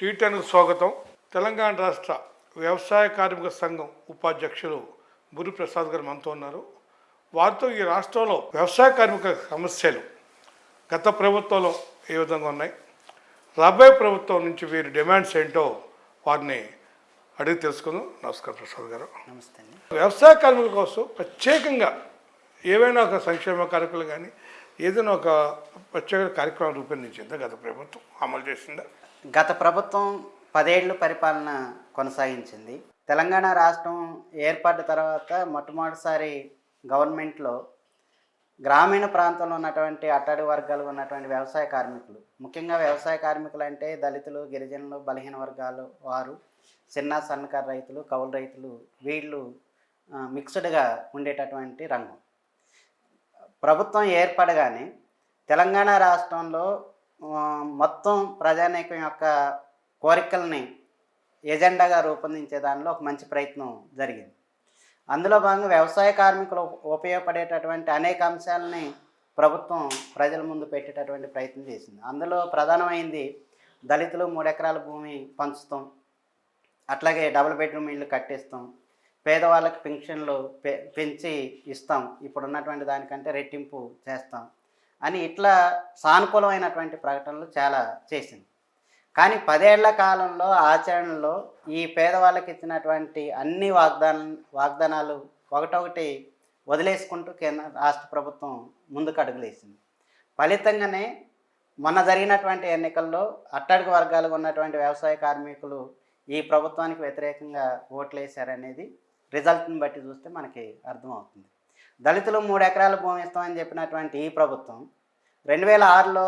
టీటన్కు స్వాగతం. తెలంగాణ రాష్ట్ర వ్యవసాయ కార్మిక సంఘం ఉపాధ్యక్షులు బురి ప్రసాద్ గారు మనతో ఉన్నారు. వారితో ఈ రాష్ట్రంలో వ్యవసాయ కార్మిక సమస్యలు గత ప్రభుత్వంలో ఏ విధంగా ఉన్నాయి? రాబోయే ప్రభుత్వం నుంచి వీరి డిమాండ్స్ ఏంటో వారిని అడిగి తెలుసుకుందాం. నమస్కారం ప్రసాద్ గారు. నమస్తే వ్యవసాయ కార్మికుల కోసం ప్రత్యేకంగా ఏవైనా ఒక సంక్షేమ కార్యక్రమాలు కానీ ఏదైనా ఒక ప్రత్యేక కార్యక్రమం రూపొందించిందా గత ప్రభుత్వం? అమలు చేసిందా? గత ప్రభుత్వం పదేళ్ళు పరిపాలన కొనసాగించింది. తెలంగాణ రాష్ట్రం ఏర్పడ్డ తర్వాత మొట్టమొదటిసారి గవర్నమెంట్లో గ్రామీణ ప్రాంతంలో ఉన్నటువంటి అట్టడి వర్గాలు ఉన్నటువంటి వ్యవసాయ కార్మికులు. ముఖ్యంగా వ్యవసాయ కార్మికులు అంటే దళితులు గిరిజనులు బలహీన వర్గాలు వారు చిన్న సన్నకారు రైతులు కౌలు రైతులు వీళ్ళు మిక్స్డ్గా ఉండేటటువంటి రంగం. ప్రభుత్వం ఏర్పడగానే తెలంగాణ రాష్ట్రంలో మొత్తం ప్రజానీకం యొక్క కోరికల్ని ఎజెండాగా రూపొందించే దానిలో ఒక మంచి ప్రయత్నం జరిగింది. అందులో భాగంగా వ్యవసాయ కార్మికులు ఉపయోగపడేటటువంటి అనేక అంశాలని ప్రభుత్వం ప్రజల ముందు పెట్టేటటువంటి ప్రయత్నం చేసింది. అందులో ప్రధానమైంది దళితులు మూడు ఎకరాల భూమి పంచుతాం అట్లాగే డబుల్ బెడ్రూమ్ ఇల్లు కట్టిస్తాం పేదవాళ్ళకి పెన్షన్లు పె పెంచి ఇస్తాం ఇప్పుడు ఉన్నటువంటి దానికంటే రెట్టింపు చేస్తాం అని ఇట్లా సానుకూలమైనటువంటి ప్రకటనలు చాలా చేసింది. కానీ పదేళ్ళ కాలంలో ఆచరణలో ఈ పేదవాళ్ళకి ఇచ్చినటువంటి అన్ని వాగ్దాన వాగ్దానాలు ఒకటొకటి వదిలేసుకుంటూ కేంద్ర రాష్ట్ర ప్రభుత్వం ముందుకు అడుగులేసింది. ఫలితంగానే మొన్న జరిగినటువంటి ఎన్నికల్లో అట్టడుగు వర్గాలు ఉన్నటువంటి వ్యవసాయ కార్మికులు ఈ ప్రభుత్వానికి వ్యతిరేకంగా ఓట్లేశారనేది రిజల్ట్ని బట్టి చూస్తే మనకి అర్థమవుతుంది. దళితులు మూడు ఎకరాల భూమి ఇస్తామని చెప్పినటువంటి ఈ ప్రభుత్వం రెండు వేల ఆరులో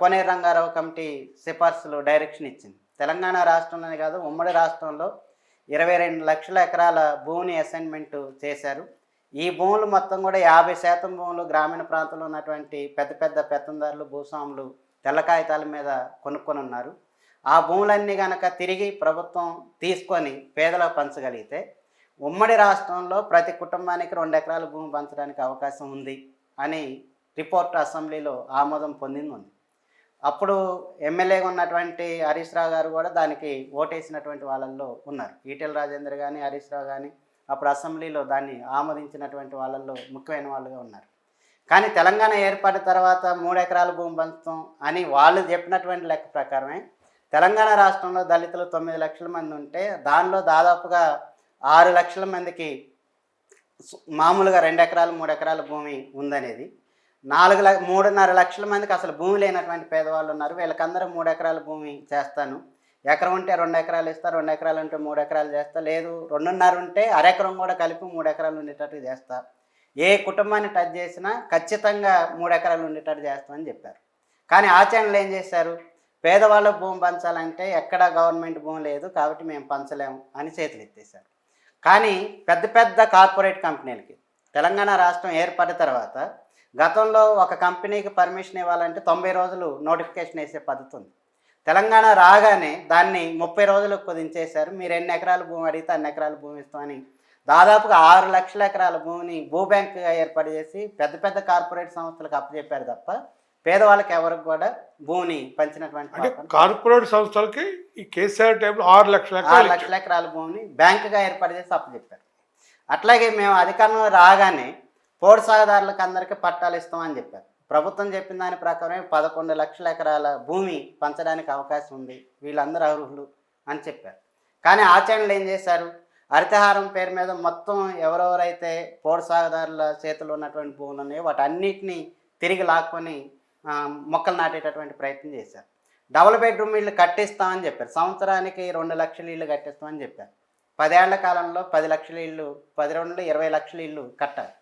కోనేరు రంగారావు కమిటీ సిఫార్సులు డైరెక్షన్ ఇచ్చింది. తెలంగాణ రాష్ట్రంలోనే కాదు ఉమ్మడి రాష్ట్రంలో ఇరవై రెండు లక్షల ఎకరాల భూమిని అసైన్మెంట్ చేశారు. ఈ భూములు మొత్తం కూడా యాభై శాతం భూములు గ్రామీణ ప్రాంతంలో ఉన్నటువంటి పెద్ద పెద్ద పెత్తందారులు భూస్వాములు తెల్ల కాగితాల మీద కొనుక్కొని ఉన్నారు. ఆ భూములన్నీ కనుక తిరిగి ప్రభుత్వం తీసుకొని పేదలకు పంచగలిగితే ఉమ్మడి రాష్ట్రంలో ప్రతి కుటుంబానికి రెండు ఎకరాల భూమి పంచడానికి అవకాశం ఉంది అని రిపోర్ట్ అసెంబ్లీలో ఆమోదం పొందింది. ఉంది అప్పుడు ఎమ్మెల్యేగా ఉన్నటువంటి హరీష్ రావు గారు కూడా దానికి ఓటేసినటువంటి వాళ్ళల్లో ఉన్నారు. ఈటెల రాజేందర్ కానీ హరీష్ రావు కానీ అప్పుడు అసెంబ్లీలో దాన్ని ఆమోదించినటువంటి వాళ్ళల్లో ముఖ్యమైన వాళ్ళుగా ఉన్నారు. కానీ తెలంగాణ ఏర్పడిన తర్వాత మూడు ఎకరాల భూమి పంచుతాం అని వాళ్ళు చెప్పినటువంటి లెక్క ప్రకారమే తెలంగాణ రాష్ట్రంలో దళితులు తొమ్మిది లక్షల మంది ఉంటే దానిలో దాదాపుగా ఆరు లక్షల మందికి మామూలుగా రెండు ఎకరాలు మూడు ఎకరాల భూమి ఉందనేది. నాలుగు లక్ష మూడున్నర లక్షల మందికి అసలు భూమి లేనటువంటి పేదవాళ్ళు ఉన్నారు. వీళ్ళకందరూ మూడు ఎకరాల భూమి చేస్తాను. ఎకరం ఉంటే రెండు ఎకరాలు ఇస్తా రెండు ఎకరాలు ఉంటే మూడు ఎకరాలు చేస్తా. లేదు రెండున్నర ఉంటే అరెకరం కూడా కలిపి మూడు ఎకరాలు ఉండేటట్టు చేస్తా. ఏ కుటుంబాన్ని టచ్ చేసినా ఖచ్చితంగా మూడు ఎకరాలు ఉండేటట్టు చేస్తామని చెప్పారు. కానీ ఆచరణలు ఏం చేశారు? పేదవాళ్ళకు భూమి పంచాలంటే ఎక్కడా గవర్నమెంట్ భూమి లేదు కాబట్టి మేము పంచలేము అని చేతులు ఎత్తేసారు కానీ పెద్ద పెద్ద కార్పొరేట్ కంపెనీలకి. తెలంగాణ రాష్ట్రం ఏర్పడిన తర్వాత గతంలో ఒక కంపెనీకి పర్మిషన్ ఇవ్వాలంటే తొంభై రోజులు నోటిఫికేషన్ వేసే పద్ధతి ఉంది. తెలంగాణ రాగానే దాన్ని ముప్పై రోజులకు కుదించేశారు. మీరు ఎన్ని ఎకరాల భూమి అడిగితే అన్ని ఎకరాల భూమి ఇస్తామని దాదాపుగా ఆరు లక్షల ఎకరాల భూమిని భూ బ్యాంకుగా ఏర్పాటు చేసి పెద్ద పెద్ద కార్పొరేట్ సంస్థలకు అప్పచెప్పారు తప్ప పేదవాళ్ళకి ఎవరికి కూడా భూమిని పంచినటువంటి కార్పొరేట్ సంస్థలకి ఈ కేసీఆర్ టైంలో ఆరు లక్షల ఆరు. లక్షల ఎకరాల భూమిని బ్యాంకుగా ఏర్పాటు చేసి అప్పచెప్పారు అట్లాగే మేము అధికారంలో రాగానే పోడు సాగుదారులకు అందరికీ పట్టాలు ఇస్తామని చెప్పారు. ప్రభుత్వం చెప్పిన దాని ప్రకారం పదకొండు లక్షల ఎకరాల భూమి పంచడానికి అవకాశం ఉంది. వీళ్ళందరూ అర్హులు అని చెప్పారు. కానీ ఆచరణలు ఏం చేశారు? హరితహారం పేరు మీద మొత్తం ఎవరెవరైతే పోడు సాగుదారుల చేతుల్లో ఉన్నటువంటి భూములు ఉన్నాయో వాటన్నిటిని తిరిగి లాక్కొని మొక్కలు నాటేటటువంటి ప్రయత్నం చేశారు. డబుల్ బెడ్రూమ్ ఇల్లు కట్టిస్తామని చెప్పారు. సంవత్సరానికి రెండు లక్షల ఇల్లు కట్టిస్తామని చెప్పారు. పదేళ్ళ కాలంలో పది లక్షల ఇల్లు పది రెండు ఇరవై లక్షల ఇల్లు కట్టాలి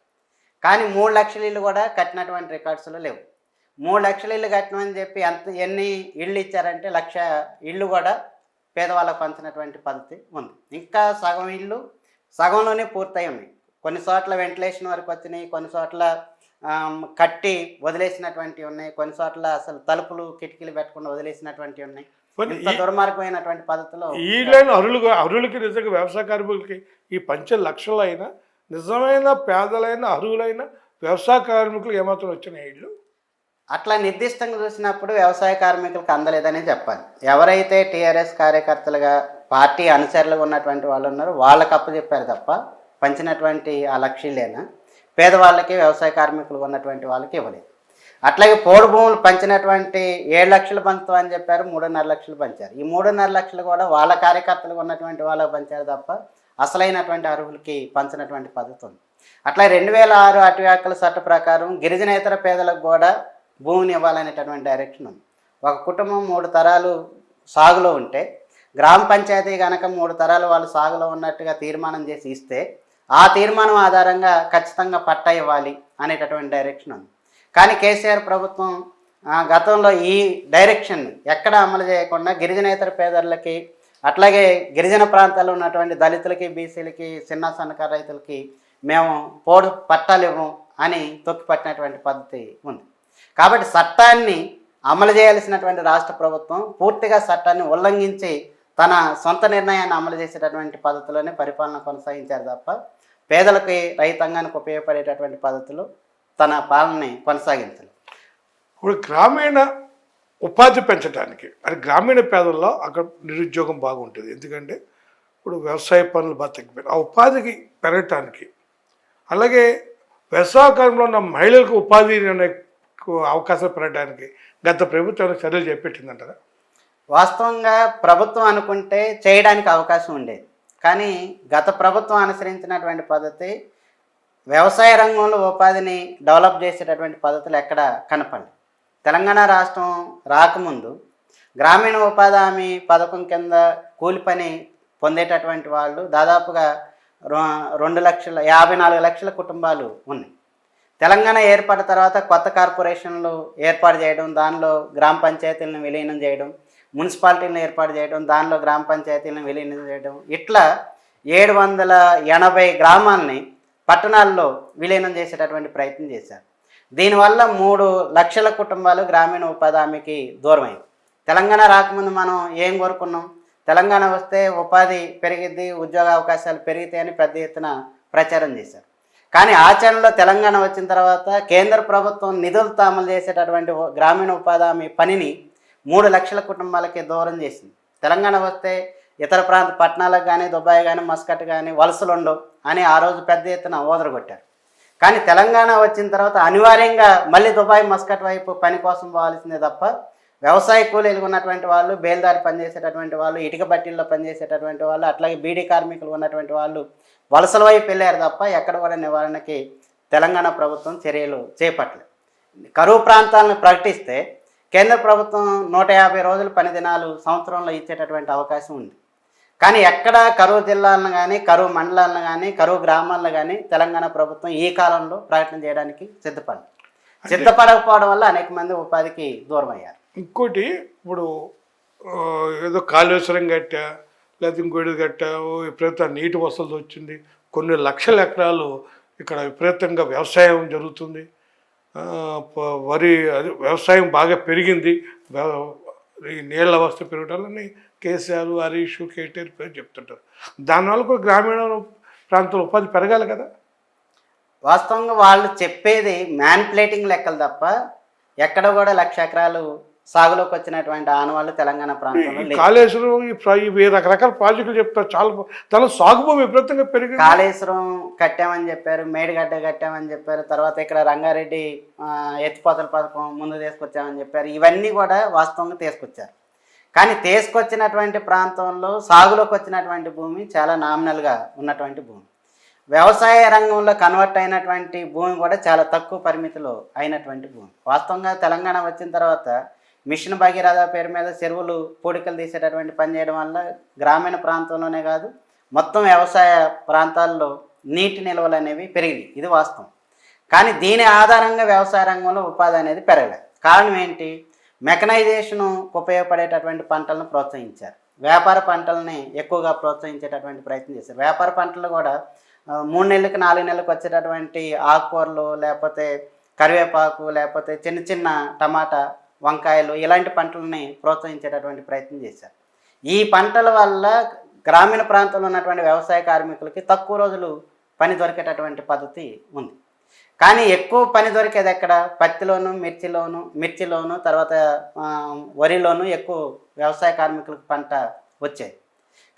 కానీ మూడు లక్షల ఇల్లు కూడా కట్టినటువంటి రికార్డ్స్లో లేవు. మూడు లక్షల ఇల్లు కట్టినమని చెప్పి ఎంత ఎన్ని ఇళ్ళు ఇచ్చారంటే లక్ష ఇళ్ళు కూడా పేదవాళ్ళకు పంచినటువంటి పద్ధతి ఉంది. ఇంకా సగం ఇళ్ళు సగంలోనే పూర్తయి ఉన్నాయి. కొన్ని చోట్ల వెంటిలేషన్ వరకు వచ్చినాయి కొన్ని చోట్ల కట్టి వదిలేసినటువంటి ఉన్నాయి. కొన్ని చోట్ల అసలు తలుపులు కిటికీలు పెట్టకుండా వదిలేసినటువంటి ఉన్నాయి. దుర్మార్గమైనటువంటి పద్ధతిలో ఈ లైన్ అరువులు అరువులకి నిజంగా వ్యవసాయ కార్మికులకి ఈ పంచ లక్షలైన నిజమైన పేదలైన అర్హులైన వ్యవసాయ కార్మికులు ఏమాత్రం వచ్చినాయి ఇళ్ళు? అట్లా నిర్దిష్టంగా చూసినప్పుడు వ్యవసాయ కార్మికులకు అందలేదని చెప్పాలి. ఎవరైతే టీఆర్ఎస్ కార్యకర్తలుగా పార్టీ అనుచరులుగా ఉన్నటువంటి వాళ్ళు ఉన్నారో వాళ్ళకి అప్పచెప్పారు తప్ప పంచినటువంటి ఆ లక్ష్యులేనా పేదవాళ్ళకి వ్యవసాయ కార్మికులు ఉన్నటువంటి వాళ్ళకి ఇవ్వలేదు. అట్లాగే పోడు భూములు పంచినటువంటి ఏడు లక్షలు పంచుతాం అని చెప్పారు మూడున్నర లక్షలు పంచారు. ఈ మూడున్నర లక్షలు కూడా వాళ్ళ కార్యకర్తలు ఉన్నటువంటి వాళ్ళకి పంచారు తప్ప అసలైనటువంటి అర్హులకి పంచినటువంటి పద్ధతి ఉంది. అట్లా రెండు వేల ఆరు అటు హక్కుల చట్ట ప్రకారం గిరిజనేతర పేదలకు కూడా భూమిని ఇవ్వాలనేటటువంటి డైరెక్షన్ ఉంది. ఒక కుటుంబం మూడు తరాలు సాగులో ఉంటే గ్రామ పంచాయతీ కనుక మూడు తరాలు వాళ్ళు సాగులో ఉన్నట్టుగా తీర్మానం చేసి ఇస్తే ఆ తీర్మానం ఆధారంగా ఖచ్చితంగా పట్టా ఇవ్వాలి అనేటటువంటి డైరెక్షన్ ఉంది. కానీ కేసీఆర్ ప్రభుత్వం గతంలో ఈ డైరెక్షన్ ఎక్కడ అమలు చేయకుండా గిరిజనేతర పేదలకి అట్లాగే గిరిజన ప్రాంతాల్లో ఉన్నటువంటి దళితులకి బీసీలకి చిన్న సన్నకారు రైతులకి మేము పోడు పట్టాలు ఇవ్వం అని తొక్కిపట్టినటువంటి పద్ధతి ఉంది. కాబట్టి చట్టాన్ని అమలు చేయాల్సినటువంటి రాష్ట్ర ప్రభుత్వం పూర్తిగా చట్టాన్ని ఉల్లంఘించి తన సొంత నిర్ణయాన్ని అమలు చేసేటటువంటి పద్ధతిలోనే పరిపాలన కొనసాగించారు తప్ప పేదలకి రైతాంగానికి ఉపయోగపడేటటువంటి పద్ధతులు తన పాలనని కొనసాగించాలి ఇప్పుడు గ్రామీణ ఉపాధి పెంచడానికి అది గ్రామీణ పేదల్లో అక్కడ నిరుద్యోగం బాగుంటుంది. ఎందుకంటే ఇప్పుడు వ్యవసాయ పనులు బాగా తగ్గిపోయాయి ఆ ఉపాధికి పెరగటానికి అలాగే వ్యవసాయకాలంలో ఉన్న మహిళలకు ఉపాధి అనే అవకాశం పెరగడానికి గత ప్రభుత్వం చర్యలు చేపట్టిందంటారా? వాస్తవంగా ప్రభుత్వం అనుకుంటే చేయడానికి అవకాశం ఉండేది. కానీ గత ప్రభుత్వం అనుసరించినటువంటి పద్ధతి వ్యవసాయ రంగంలో ఉపాధిని డెవలప్ చేసేటటువంటి పద్ధతులు ఎక్కడ కనపడలేదు. తెలంగాణ రాష్ట్రం రాకముందు గ్రామీణ ఉపాధి హామీ పథకం కింద కూలి పని పొందేటటువంటి వాళ్ళు దాదాపుగా రెండు లక్షల యాభై నాలుగు లక్షల కుటుంబాలు ఉన్నాయి. తెలంగాణ ఏర్పడిన తర్వాత కొత్త కార్పొరేషన్లు ఏర్పాటు చేయడం దానిలో గ్రామ పంచాయతీలను విలీనం చేయడం మున్సిపాలిటీలను ఏర్పాటు చేయడం దానిలో గ్రామ పంచాయతీలను విలీనం చేయడం ఇట్లా ఏడు వందల ఎనభై గ్రామాలని పట్టణాల్లో విలీనం చేసేటటువంటి ప్రయత్నం చేశారు. దీనివల్ల మూడు లక్షల కుటుంబాలు గ్రామీణ ఉపాధి హామీకి దూరమైంది. తెలంగాణ రాకముందు మనం ఏం కోరుకున్నాం? తెలంగాణ వస్తే ఉపాధి పెరిగిద్ది ఉద్యోగ అవకాశాలు పెరిగితాయని పెద్ద ఎత్తున ప్రచారం చేశారు. కానీ ఆచరణలో తెలంగాణ వచ్చిన తర్వాత కేంద్ర ప్రభుత్వం నిధులతో అమలు చేసేటటువంటి ఓ- గ్రామీణ ఉపాధి హామీ పనిని మూడు లక్షల కుటుంబాలకి దూరం చేసింది. తెలంగాణ వస్తే ఇతర ప్రాంత పట్టణాలకు కానీ దుబాయ్ కానీ మస్కట్ కానీ వలసలు ఉండవు అని ఆ రోజు పెద్ద ఎత్తున ఓదరగొట్టారు. కానీ తెలంగాణ వచ్చిన తర్వాత అనివార్యంగా మళ్ళీ దుబాయ్ మస్కట్ వైపు పని కోసం పోవాల్సిందే తప్ప వ్యవసాయ కూలీలు ఉన్నటువంటి వాళ్ళు బేల్దారి పనిచేసేటటువంటి వాళ్ళు ఇటుక బట్టీల్లో పనిచేసేటటువంటి వాళ్ళు అట్లాగే బీడీ కార్మికులు ఉన్నటువంటి వాళ్ళు వలసల వైపు వెళ్ళారు తప్ప ఎక్కడ కూడా నివారణకి తెలంగాణ ప్రభుత్వం చర్యలు చేపట్టలేదు. కరువు ప్రాంతాలను ప్రకటిస్తే కేంద్ర ప్రభుత్వం నూట యాభై రోజులు పని దినాలు సంవత్సరంలో ఇచ్చేటటువంటి అవకాశం ఉంది. కానీ ఎక్కడ కరువు జిల్లాలను కానీ కరువు మండలాలను కానీ కరువు గ్రామాలను కానీ తెలంగాణ ప్రభుత్వం ఈ కాలంలో ప్రకటన చేయడానికి సిద్ధపడింది సిద్ధపడకపోవడం వల్ల అనేక మంది ఉపాధికి దూరం అయ్యారు ఇంకోటి ఇప్పుడు ఏదో కాళేశ్వరం కట్టా లేకపోతే ఇంకోటి కట్టా ఓ విపరీత నీటి వసతి వచ్చింది. కొన్ని లక్షల ఎకరాలు ఇక్కడ విపరీతంగా వ్యవసాయం జరుగుతుంది. వరి అది వ్యవసాయం బాగా పెరిగింది. ఈ నీళ్ళ అవస్థ పెరగటాలని కేసీఆర్ హరీష్ కేటీఆర్ పేరు చెప్తుంటారు. దానివల్ల కూడా గ్రామీణ ప్రాంతంలో ఉపాధి పెరగాలి కదా. వాస్తవంగా వాళ్ళు చెప్పేది మ్యాన్ప్లేటింగ్ లెక్కలు తప్ప ఎక్కడ కూడా లక్ష ఎకరాలు సాగులోకి వచ్చినటువంటి ఆనవాళ్ళు తెలంగాణ ప్రాంతంలో కాళేశ్వరం ఈ రకరకాల ప్రాజెక్టులు చెప్తారు. చాలా దానిలో సాగు భూమి విపరీతంగా పెరిగింది. కాళేశ్వరం కట్టామని చెప్పారు మేడిగడ్డ కట్టామని చెప్పారు తర్వాత ఇక్కడ రంగారెడ్డి ఎత్తిపోతల పథకం ముందు తీసుకొచ్చామని చెప్పారు. ఇవన్నీ కూడా వాస్తవంగా తీసుకొచ్చారు. కానీ తీసుకొచ్చినటువంటి ప్రాంతంలో సాగులోకి వచ్చినటువంటి భూమి చాలా నామినల్గా ఉన్నటువంటి భూమి. వ్యవసాయ రంగంలో కన్వర్ట్ అయినటువంటి భూమి కూడా చాలా తక్కువ పరిమితిలో అయినటువంటి భూమి. వాస్తవంగా తెలంగాణ వచ్చిన తర్వాత మిషన్ భగీరథ పేరు మీద చెరువులు పూడికలు తీసేటటువంటి పని చేయడం వల్ల గ్రామీణ ప్రాంతంలోనే కాదు మొత్తం వ్యవసాయ ప్రాంతాల్లో నీటి నిల్వలు అనేవి పెరిగినాయి. ఇది వాస్తవం. కానీ దీని ఆధారంగా వ్యవసాయ రంగంలో ఉపాధి అనేది పెరగలేదు. కారణం ఏంటి? మెకనైజేషను ఉపయోగపడేటటువంటి పంటలను ప్రోత్సహించారు. వ్యాపార పంటలని ఎక్కువగా ప్రోత్సహించేటటువంటి ప్రయత్నం చేశారు. వ్యాపార పంటలు కూడా మూడు నెలలకు నాలుగు నెలలకు వచ్చేటటువంటి ఆకుకూరలు లేకపోతే కరివేపాకు లేకపోతే చిన్న చిన్న టమాటా వంకాయలు ఇలాంటి పంటలని ప్రోత్సహించేటటువంటి ప్రయత్నం చేశారు. ఈ పంటల వల్ల గ్రామీణ ప్రాంతంలో ఉన్నటువంటి వ్యవసాయ కార్మికులకి తక్కువ రోజులు పని దొరికేటటువంటి పద్ధతి ఉంది. కానీ ఎక్కువ పని దొరికేది ఎక్కడ? పత్తిలోను మిర్చిలోను మిర్చిలోను తర్వాత వరిలోను ఎక్కువ వ్యవసాయ కార్మికులకు పంట వచ్చేది.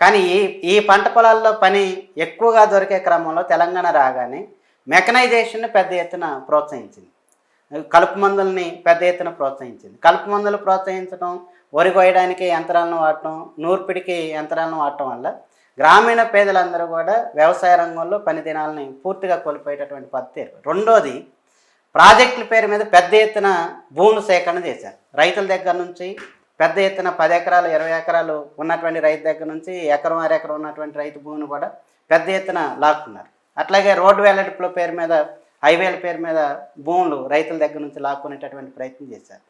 కానీ ఈ ఈ పంట పొలాల్లో పని ఎక్కువగా దొరికే క్రమంలో తెలంగాణ రాగానే మెకనైజేషన్ పెద్ద ఎత్తున ప్రోత్సహించింది. కలుపు మందుల్ని పెద్ద ఎత్తున ప్రోత్సహించింది. కలుపు మందులు ప్రోత్సహించడం వరి కోయడానికి యంత్రాలను వాడటం నూర్పిడికి యంత్రాలను వాడటం వల్ల గ్రామీణ పేదలందరూ కూడా వ్యవసాయ రంగంలో పని దినాలని పూర్తిగా కోల్పోయేటటువంటి పద్ధతి రెండోది ప్రాజెక్టుల పేరు మీద పెద్ద ఎత్తున భూములు సేకరణ చేశారు. రైతుల దగ్గర నుంచి పెద్ద ఎత్తున పది ఎకరాలు ఇరవై ఎకరాలు ఉన్నటువంటి రైతు దగ్గర నుంచి ఎకరం అరెకరం ఉన్నటువంటి రైతు భూమిని కూడా పెద్ద ఎత్తున లాక్కున్నారు. అట్లాగే రోడ్డు వెల్లడిపుల పేరు మీద హైవేల పేరు మీద భూములు రైతుల దగ్గర నుంచి లాక్కునేటటువంటి ప్రయత్నం చేశారు.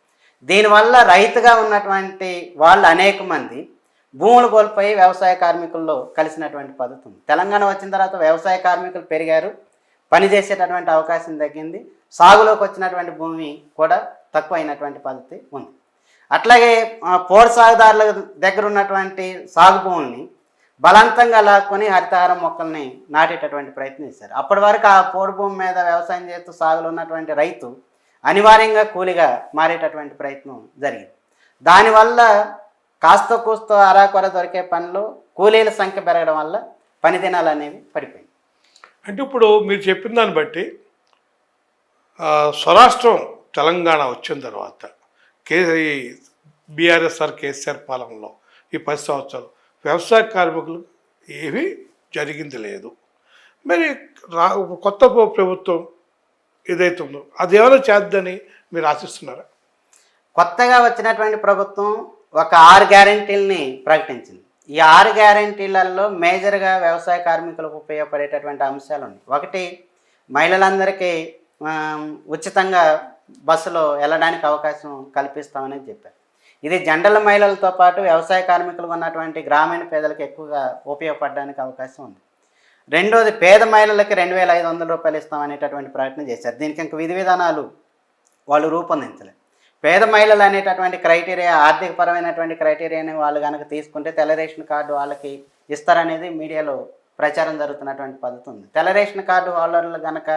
దీనివల్ల రైతుగా ఉన్నటువంటి వాళ్ళు అనేక మంది భూములు కోల్పోయి వ్యవసాయ కార్మికుల్లో కలిసినటువంటి పద్ధతి ఉంది. తెలంగాణ వచ్చిన తర్వాత వ్యవసాయ కార్మికులు పెరిగారు పని చేసేటటువంటి అవకాశం తగ్గింది సాగులోకి వచ్చినటువంటి భూమి కూడా తక్కువ అయినటువంటి పద్ధతి ఉంది. అట్లాగే ఆ, పోడు సాగుదారుల దగ్గర ఉన్నటువంటి సాగు భూముల్ని బలవంతంగా లాక్కొని హరితహారం మొక్కల్ని నాటేటటువంటి ప్రయత్నం చేశారు. అప్పటి వరకు ఆ పోడు భూమి మీద వ్యవసాయం చేస్తూ సాగులో ఉన్నటువంటి రైతు అనివార్యంగా కూలిగా మారేటటువంటి ప్రయత్నం జరిగింది. దానివల్ల కాస్త కూస్తో అరాకొర దొరికే పనులు కూలీల సంఖ్య పెరగడం వల్ల పని దినాలు అనేవి పడిపోయింది అంటే ఇప్పుడు మీరు చెప్పిన దాన్ని బట్టి స్వరాష్ట్రం తెలంగాణ వచ్చిన తర్వాత కే బీఆర్ఎస్ఆర్ కేసీఆర్ పాలనలో ఈ పది సంవత్సరాలు వ్యవసాయ కార్మికులు ఏమీ జరిగింది లేదు. మరి రా కొత్త ప్ర- ప్రభుత్వం ఏదైతుందో అదేమైనా చేద్దని మీరు ఆశిస్తున్నారా? కొత్తగా వచ్చినటువంటి ప్రభుత్వం ఒక ఆరు గ్యారంటీలని ప్రకటించింది. ఈ ఆరు గ్యారంటీలలో మేజర్గా వ్యవసాయ కార్మికులకు ఉపయోగపడేటటువంటి అంశాలు ఉన్నాయి. ఒకటి మహిళలందరికీ ఉచితంగా బస్సులో వెళ్ళడానికి అవకాశం కల్పిస్తామని చెప్పారు. ఇది జండల మహిళలతో పాటు వ్యవసాయ కార్మికులు ఉన్నటువంటి గ్రామీణ పేదలకు ఎక్కువగా ఉపయోగపడడానికి అవకాశం ఉంది. రెండోది పేద మహిళలకి రెండు వేల ఐదు వందల రూపాయలు ఇస్తామనేటటువంటి ప్రయత్నం చేశారు. దీనికి ఇంక విధి విధానాలు వాళ్ళు రూపొందించలేదు పేద మహిళలు అనేటటువంటి క్రైటీరియా ఆర్థికపరమైనటువంటి క్రైటీరియాని వాళ్ళు కనుక తీసుకుంటే తెల్ల రేషన్ కార్డు వాళ్ళకి ఇస్తారనేది మీడియాలో ప్రచారం జరుగుతున్నటువంటి పద్ధతి ఉంది. తెల్ల రేషన్ కార్డు హోల్డర్లు కనుక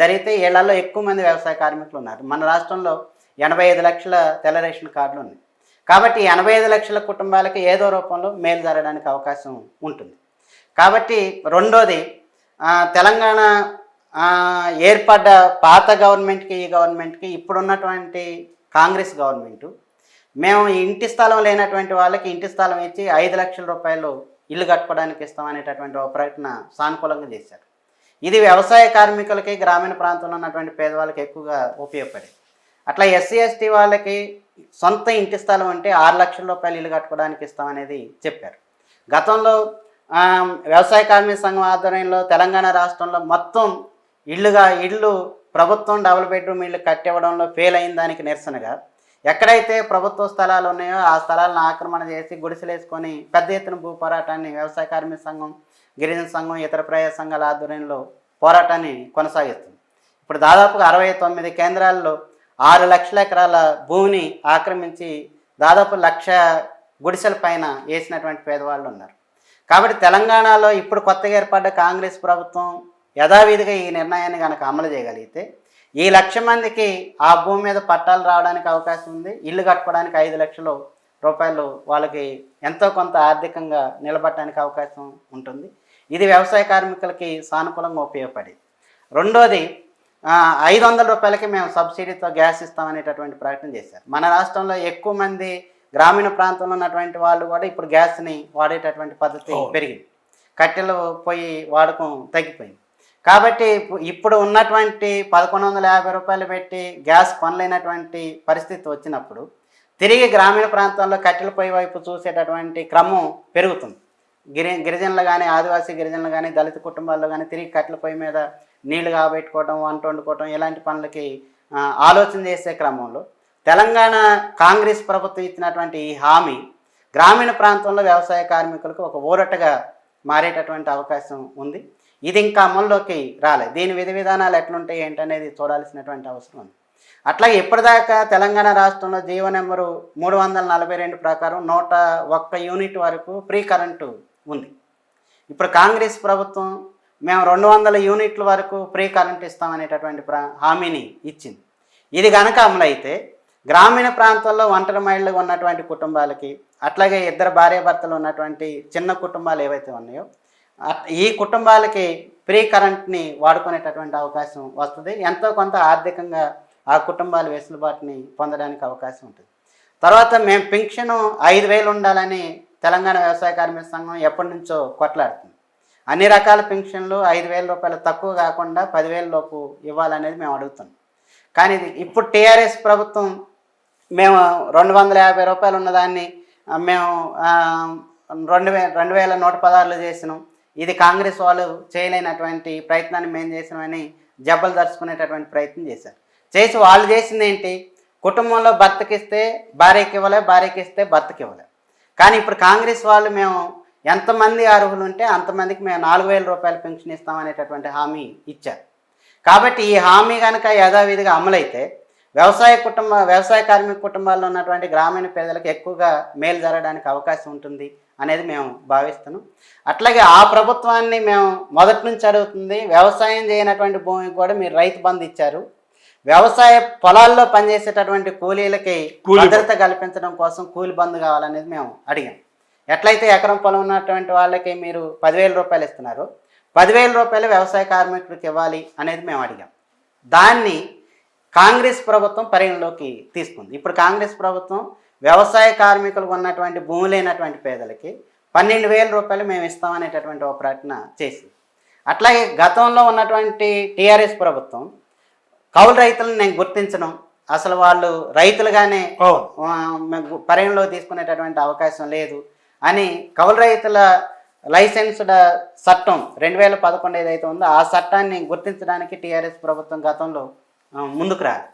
జరిగితే ఏళ్ళలో ఎక్కువ మంది వ్యవసాయ కార్మికులు ఉన్నారు. మన రాష్ట్రంలో ఎనభై ఐదు లక్షల తెల్ల రేషన్ కార్డులు ఉన్నాయి. కాబట్టి ఎనభై ఐదు లక్షల కుటుంబాలకి ఏదో రూపంలో మేలు జరగడానికి అవకాశం ఉంటుంది. కాబట్టి రెండోది తెలంగాణ ఏర్పడ్డ పాత గవర్నమెంట్కి ఈ గవర్నమెంట్కి ఇప్పుడున్నటువంటి కాంగ్రెస్ గవర్నమెంటు మేము ఇంటి స్థలం లేనటువంటి వాళ్ళకి ఇంటి స్థలం ఇచ్చి ఐదు లక్షల రూపాయలు ఇల్లు కట్టుకోవడానికి ఇస్తామనేటటువంటి ఒక ప్రకటన సానుకూలంగా చేశారు. ఇది వ్యవసాయ కార్మికులకి గ్రామీణ ప్రాంతంలో ఉన్నటువంటి పేదవాళ్ళకి ఎక్కువగా ఉపయోగపడేది. అట్లా ఎస్సీ ఎస్టీ వాళ్ళకి సొంత ఇంటి స్థలం అంటే ఆరు లక్షల రూపాయలు ఇల్లు కట్టుకోవడానికి ఇస్తామనేది చెప్పారు. గతంలో వ్యవసాయ కార్మిక సంఘం ఆధ్వర్యంలో తెలంగాణ రాష్ట్రంలో మొత్తం ఇళ్ళుగా ఇళ్ళు ప్రభుత్వం డబుల్ బెడ్రూమ్ ఇల్లు కట్టివ్వడంలో ఫెయిల్ అయిన దానికి నిరసనగా ఎక్కడైతే ప్రభుత్వ స్థలాలు ఉన్నాయో ఆ స్థలాలను ఆక్రమణ చేసి గుడిసెలేసుకొని పెద్ద ఎత్తున భూ పోరాటాన్ని వ్యవసాయ కార్మిక సంఘం గిరిజన సంఘం ఇతర ప్రజా సంఘాల ఆధ్వర్యంలో పోరాటాన్ని కొనసాగిస్తుంది. ఇప్పుడు దాదాపుగా అరవై తొమ్మిది కేంద్రాల్లో ఆరు లక్షల ఎకరాల భూమిని ఆక్రమించి దాదాపు లక్ష గుడిసెల పైన వేసినటువంటి పేదవాళ్ళు ఉన్నారు. కాబట్టి తెలంగాణలో ఇప్పుడు కొత్తగా ఏర్పడ్డ కాంగ్రెస్ ప్రభుత్వం యథావిధిగా ఈ నిర్ణయాన్ని కనుక అమలు చేయగలిగితే ఈ లక్ష మందికి ఆ భూమి మీద పట్టాలు రావడానికి అవకాశం ఉంది. ఇల్లు కట్టుకోవడానికి ఐదు లక్షలు రూపాయలు వాళ్ళకి ఎంతో కొంత ఆర్థికంగా నిలబడటానికి అవకాశం ఉంటుంది. ఇది వ్యవసాయ కార్మికులకి సానుకూలంగా ఉపయోగపడేది. రెండోది ఐదు వందల రూపాయలకి మేము సబ్సిడీతో గ్యాస్ ఇస్తామనేటటువంటి ప్రకటన చేశారు. మన రాష్ట్రంలో ఎక్కువ మంది గ్రామీణ ప్రాంతంలో ఉన్నటువంటి వాళ్ళు కూడా ఇప్పుడు గ్యాస్ని వాడేటటువంటి పద్ధతి. పెరిగింది. కట్టెలు పొయ్యి వాడకం తగ్గిపోయింది. కాబట్టి ఇప్పు- ఇప్పుడు ఉన్నటువంటి పదకొండు వందల యాభై రూపాయలు పెట్టి గ్యాస్ కొనలేనటువంటి పరిస్థితి వచ్చినప్పుడు తిరిగి గ్రామీణ ప్రాంతాల్లో కట్టెల పొయ్యి వైపు చూసేటటువంటి క్రమం పెరుగుతుంది. గిరి గిరిజనులు కానీ ఆదివాసీ గిరిజనులు కానీ దళిత కుటుంబాల్లో కానీ తిరిగి కట్టెల పొయ్యి మీద నీళ్ళు కాబెట్టుకోవటం వంట వండుకోవటం ఇలాంటి పనులకి ఆలోచన చేసే క్రమంలో తెలంగాణ కాంగ్రెస్ ప్రభుత్వం ఇచ్చినటువంటి ఈ హామీ గ్రామీణ ప్రాంతంలో వ్యవసాయ కార్మికులకు ఒక ఊరటగా మారేటటువంటి అవకాశం ఉంది. ఇది ఇంకా అమల్లోకి రాలేదు దీని విధి విధానాలు ఎట్లుంటాయి ఏంటనేది చూడాల్సినటువంటి అవసరం ఉంది. అట్లాగే ఇప్పటిదాకా తెలంగాణ రాష్ట్రంలో జీవో నెంబరు మూడు వందల నలభై రెండు ప్రకారం నూట ఒక్క యూనిట్ వరకు ఫ్రీ కరెంటు ఉంది. ఇప్పుడు కాంగ్రెస్ ప్రభుత్వం మేము రెండు వందల యూనిట్ల వరకు ఫ్రీ కరెంట్ ఇస్తామనేటటువంటి ప్రా హామీని ఇచ్చింది. ఇది కనుక అమలైతే గ్రామీణ ప్రాంతాల్లో ఒంటరి మైళ్ళు ఉన్నటువంటి కుటుంబాలకి అట్లాగే ఇద్దరు భార్యాభర్తలు ఉన్నటువంటి చిన్న కుటుంబాలు ఏవైతే ఉన్నాయో అట్- ఈ కుటుంబాలకి ఫ్రీ కరెంట్ని వాడుకునేటటువంటి అవకాశం వస్తుంది. ఎంతో కొంత ఆర్థికంగా ఆ కుటుంబాలు వెసులుబాటుని పొందడానికి అవకాశం ఉంటుంది. తర్వాత మేము పింఛను ఐదు వేలు ఉండాలని తెలంగాణ వ్యవసాయ కార్మిక సంఘం ఎప్పటి నుంచో కొట్లాడుతుంది. అన్ని రకాల పెన్షన్లు ఐదు వేల రూపాయలు తక్కువ కాకుండా పదివేల లోపు ఇవ్వాలనేది మేము అడుగుతున్నాం. కానీ ఇది ఇప్పుడు టీఆర్ఎస్ ప్రభుత్వం మేము రెండు వందల యాభై రూపాయలు ఉన్నదాన్ని మేము రెండు వే రెండు వేల నూట పదహారులు చేసినాం. ఇది కాంగ్రెస్ వాళ్ళు చేయలేనటువంటి ప్రయత్నాన్ని మేము చేసినామని జబ్బలు దర్చుకునేటటువంటి ప్రయత్నం చేశారు. చేసి వాళ్ళు చేసింది ఏంటి? కుటుంబంలో భర్తకిస్తే భార్యకి ఇవ్వలే భార్యకి ఇస్తే భర్తకి ఇవ్వలే కానీ ఇప్పుడు కాంగ్రెస్ వాళ్ళు మేము ఎంతమంది అర్హులు ఉంటే అంతమందికి మేము నాలుగు వేల రూపాయలు పెన్షన్ ఇస్తామనేటటువంటి హామీ ఇచ్చారు. కాబట్టి ఈ హామీ కనుక యథావిధిగా అమలైతే వ్యవసాయ కుటుంబ వ్యవసాయ కార్మిక కుటుంబాల్లో ఉన్నటువంటి గ్రామీణ పేదలకు ఎక్కువగా మేలు జరగడానికి అవకాశం ఉంటుంది అనేది మేము భావిస్తున్నాం. అట్లాగే ఆ ప్రభుత్వాన్ని మేము మొదటి నుంచి అడుగుతుంది వ్యవసాయం చేయనటువంటి భూమికి కూడా మీరు రైతు బంధు ఇచ్చారు. వ్యవసాయ పొలాల్లో పనిచేసేటటువంటి కూలీలకి కూలీ భద్రత కల్పించడం కోసం కూలి బంధు కావాలనేది మేము అడిగాం. ఎట్లయితే ఎకరం పొలం ఉన్నటువంటి వాళ్ళకి మీరు పదివేల రూపాయలు ఇస్తున్నారు పదివేల రూపాయలు వ్యవసాయ కార్మికుడికి ఇవ్వాలి అనేది మేము అడిగాం. దాన్ని కాంగ్రెస్ ప్రభుత్వం పరిగణలోకి తీసుకుంది. ఇప్పుడు కాంగ్రెస్ ప్రభుత్వం వ్యవసాయ కార్మికులకు ఉన్నటువంటి భూమి లేనటువంటి పేదలకి పన్నెండు వేల రూపాయలు మేము ఇస్తామనేటటువంటి ఒక ప్రకటన చేసింది. అట్లాగే గతంలో ఉన్నటువంటి టీఆర్ఎస్ ప్రభుత్వం కౌలు రైతులను నేను గుర్తించడం అసలు వాళ్ళు రైతులుగానే అవును ఆ, మేము పరిగణలో తీసుకునేటటువంటి అవకాశం లేదు. అని కౌలు రైతుల లైసెన్స్డ్ చట్టం రెండు వేల పదకొండు ఏదైతే ఉందో ఆ చట్టాన్ని గుర్తించడానికి టీఆర్ఎస్ ప్రభుత్వం గతంలో ముందుకు రాదు.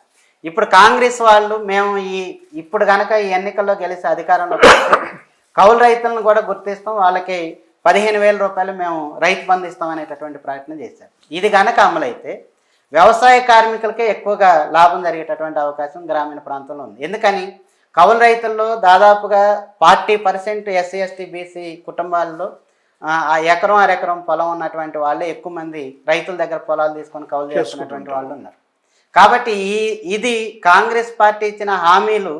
ఇప్పుడు కాంగ్రెస్ వాళ్ళు మేము ఈ ఇప్పుడు కనుక ఈ ఎన్నికల్లో గెలిచి అధికారంలో కౌలు రైతులను కూడా గుర్తిస్తాం వాళ్ళకి పదిహేను వేల రూపాయలు మేము రైతు బంధు ఇస్తాం అనేటటువంటి ప్రయత్నం చేశారు. ఇది కనుక అమలైతే వ్యవసాయ కార్మికులకే ఎక్కువగా లాభం జరిగేటటువంటి అవకాశం గ్రామీణ ప్రాంతంలో ఉంది. ఎందుకని? కౌలు రైతుల్లో దాదాపుగా forty percent SC ST BC కుటుంబాల్లో ఆ ఎకరం అరెకరం పొలం ఉన్నటువంటి వాళ్ళే ఎక్కువ మంది రైతుల దగ్గర పొలాలు తీసుకొని కౌలు చేసుకున్నటువంటి వాళ్ళు ఉన్నారు. కాబట్టి ఈ ఇది కాంగ్రెస్ పార్టీ ఇచ్చిన హామీలు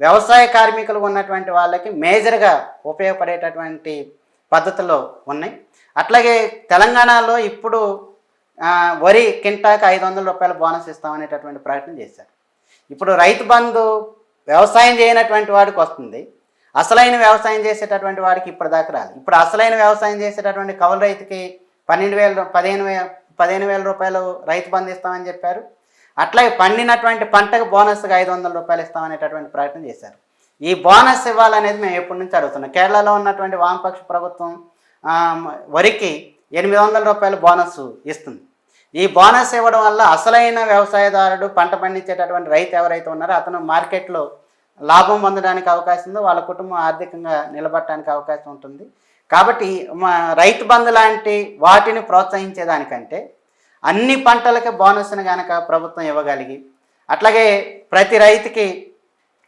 వ్యవసాయ కార్మికులు ఉన్నటువంటి వాళ్ళకి మేజర్గా ఉపయోగపడేటటువంటి పద్ధతిలో ఉన్నాయి. అట్లాగే తెలంగాణలో ఇప్పుడు వరి కింటాకు ఐదు వందల రూపాయల బోనస్ ఇస్తామనేటటువంటి ప్రకటన చేశారు. ఇప్పుడు రైతు బంధు వ్యవసాయం చేయనటువంటి వాడికి వస్తుంది. అసలైన వ్యవసాయం చేసేటటువంటి వాడికి ఇప్పుడు దాకా రాదు ఇప్పుడు అసలైన వ్యవసాయం చేసేటటువంటి కౌలు రైతుకి పన్నెండు వేల పదిహేను వేల పదిహేను వేల రూపాయలు రైతు బంధు ఇస్తామని చెప్పారు. అట్లాగే పండినటువంటి పంటకు బోనస్గా ఐదు వందల రూపాయలు ఇస్తామనేటటువంటి ప్రకటన చేశారు. ఈ బోనస్ ఇవ్వాలనేది మేము ఎప్పటి నుంచి అడుగుతున్నాం? కేరళలో ఉన్నటువంటి వామపక్ష ప్రభుత్వం వరికి ఎనిమిది వందల రూపాయలు బోనస్ ఇస్తుంది. ఈ బోనస్ ఇవ్వడం వల్ల అసలైన వ్యవసాయదారుడు పంట పండించేటటువంటి రైతు ఎవరైతే ఉన్నారో అతను మార్కెట్లో లాభం పొందడానికి అవకాశం ఉందో. వాళ్ళ కుటుంబం ఆర్థికంగా నిలబడటానికి అవకాశం ఉంటుంది. కాబట్టి మా రైతు బంధు లాంటి వాటిని ప్రోత్సహించేదానికంటే అన్ని పంటలకి బోనస్ని కనుక ప్రభుత్వం ఇవ్వగలిగి అట్లాగే ప్రతి రైతుకి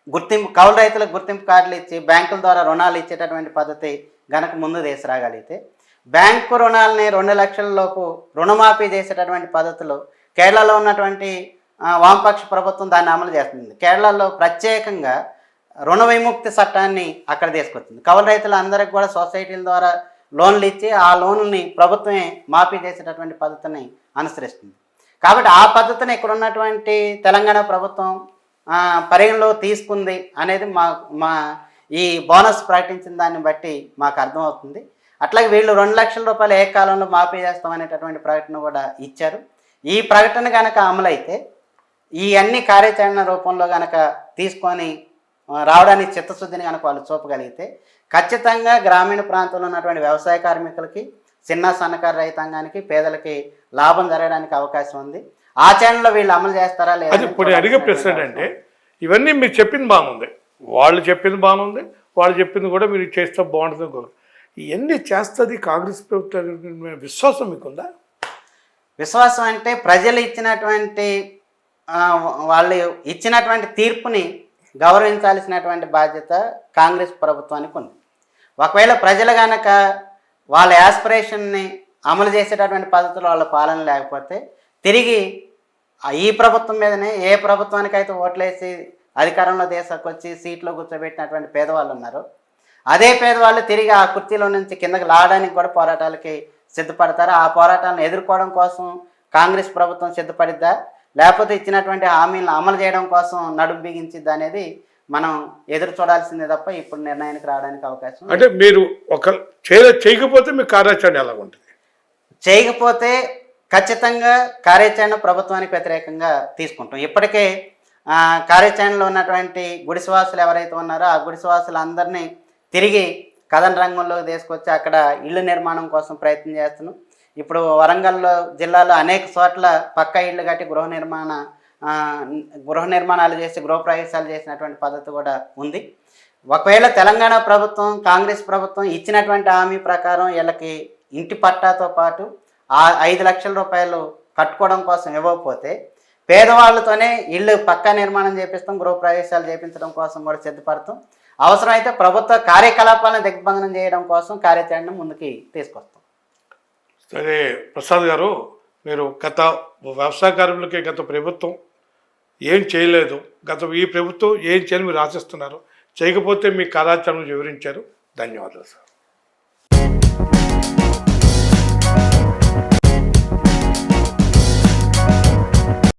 గుర్తింపు కౌలు రైతులకు గుర్తింపు కార్డులు ఇచ్చి బ్యాంకుల ద్వారా రుణాలు ఇచ్చేటటువంటి పద్ధతి గనక ముందు తీసుకురాగలిగితే బ్యాంకు రుణాలని రెండు లక్షల లోపు రుణమాఫీ చేసేటటువంటి పద్ధతులు కేరళలో ఉన్నటువంటి వామపక్ష ప్రభుత్వం దాన్ని అమలు చేస్తుంది. కేరళలో ప్రత్యేకంగా రుణ విముక్తి చట్టాన్ని అక్కడ తీసుకొచ్చింది. కౌలు రైతులు అందరికి కూడా సొసైటీల ద్వారా లోన్లు ఇచ్చి ఆ లోన్లని ప్రభుత్వమే మాఫీ చేసేటటువంటి పద్ధతిని అనుసరిస్తుంది. కాబట్టి ఆ పద్ధతిని ఇక్కడ ఉన్నటువంటి తెలంగాణ ప్రభుత్వం పరిగణలో తీసుకుంది అనేది మా మా ఈ బోనస్ ప్రకటించిన దాన్ని బట్టి మాకు అర్థమవుతుంది. అట్లాగే వీళ్ళు రెండు లక్షల రూపాయలు ఏ కాలంలో మాఫీ చేస్తామనేటటువంటి ప్రకటన కూడా ఇచ్చారు. ఈ ప్రకటన కనుక అమలైతే ఈ అన్ని కార్యాచరణ రూపంలో కనుక తీసుకొని రావడానికి చిత్తశుద్ధిని కనుక వాళ్ళు చూపగలిగితే ఖచ్చితంగా గ్రామీణ ప్రాంతంలో ఉన్నటువంటి వ్యవసాయ కార్మికులకి చిన్న సన్నకారు రైతాంగానికి పేదలకి లాభం జరగడానికి అవకాశం ఉంది. ఆచరణలో వీళ్ళు అమలు చేస్తారా లేదా ఇప్పుడు అడిగే ప్రశ్న ఏంటంటే ఇవన్నీ మీరు చెప్పింది బాగుంది. వాళ్ళు చెప్పింది బాగుంది. వాళ్ళు చెప్పింది కూడా మీరు చేస్తే బాగుంటుంది. ఇవన్నీ చేస్తుంది కాంగ్రెస్ ప్రభుత్వం విశ్వాసం మీకుందా? విశ్వాసం అంటే ప్రజలు ఇచ్చినటువంటి వాళ్ళు ఇచ్చినటువంటి తీర్పుని గౌరవించాల్సినటువంటి బాధ్యత కాంగ్రెస్ ప్రభుత్వానికి ఉంది. ఒకవేళ ప్రజలు గనక వాళ్ళ యాస్పిరేషన్ని అమలు చేసేటటువంటి పద్ధతులు వాళ్ళ పాలన లేకపోతే తిరిగి ఈ ప్రభుత్వం మీదనే ఏ ప్రభుత్వానికైతే ఓట్లేసి అధికారంలో దేశాకొచ్చి సీట్లో కూర్చోబెట్టినటువంటి పేదవాళ్ళు ఉన్నారు అదే పేదవాళ్ళు తిరిగి ఆ కుర్చీలో నుంచి కిందకి లాగడానికి కూడా పోరాటాలకి సిద్ధపడతారు? ఆ పోరాటాలను ఎదుర్కోవడం కోసం కాంగ్రెస్ ప్రభుత్వం సిద్ధపడిద్దా? లేకపోతే ఇచ్చినటువంటి హామీలను అమలు చేయడం కోసం నడుం బిగించిద్దా అనేది మనం ఎదురు చూడాల్సిందే తప్ప ఇప్పుడు నిర్ణయానికి రావడానికి అవకాశం. అంటే మీరు ఒక చేయకపోతే మీ కార్యాచరణ ఎలా ఉంటుంది? చేయకపోతే ఖచ్చితంగా కార్యాచరణ ప్రభుత్వానికి వ్యతిరేకంగా తీసుకుంటాం. ఇప్పటికే కార్యాచరణలో ఉన్నటువంటి గుడిసెవాసులు ఎవరైతే ఉన్నారో ఆ గుడిసెవాసులు అందరినీ తిరిగి కథన రంగంలోకి తీసుకొచ్చి అక్కడ ఇల్లు నిర్మాణం కోసం ప్రయత్నం చేస్తున్నాం. ఇప్పుడు వరంగల్లో జిల్లాలో అనేక చోట్ల పక్క ఇళ్ళు కట్టి గృహ నిర్మాణ గృహ నిర్మాణాలు చేసి గృహప్రవేశాలు చేసినటువంటి పద్ధతి కూడా ఉంది. ఒకవేళ తెలంగాణ ప్రభుత్వం కాంగ్రెస్ ప్రభుత్వం ఇచ్చినటువంటి హామీ ప్రకారం వీళ్ళకి ఇంటి పట్టాతో పాటు ఆ ఐదు లక్షల రూపాయలు కట్టుకోవడం కోసం ఇవ్వకపోతే పేదవాళ్ళతోనే ఇల్లు పక్కా నిర్మాణం చేపిస్తాం గృహప్రవేశాలు చేపించడం కోసం కూడా సిద్ధపడతాం. అవసరమైతే ప్రభుత్వ కార్యకలాపాలను దిగ్బంధనం చేయడం కోసం కార్యాచరణ ముందుకి తీసుకొస్తాం. సరే ప్రసాద్ గారు మీరు గత వ్యవసాయ కార్మికులకి గత ప్రభుత్వం ఏం చేయలేదు. గత ఈ ప్రభుత్వం ఏం చేయాలని మీరు ఆశిస్తున్నారు. చేయకపోతే మీ కార్యాచరణ వివరించారు. ధన్యవాదాలు సార్.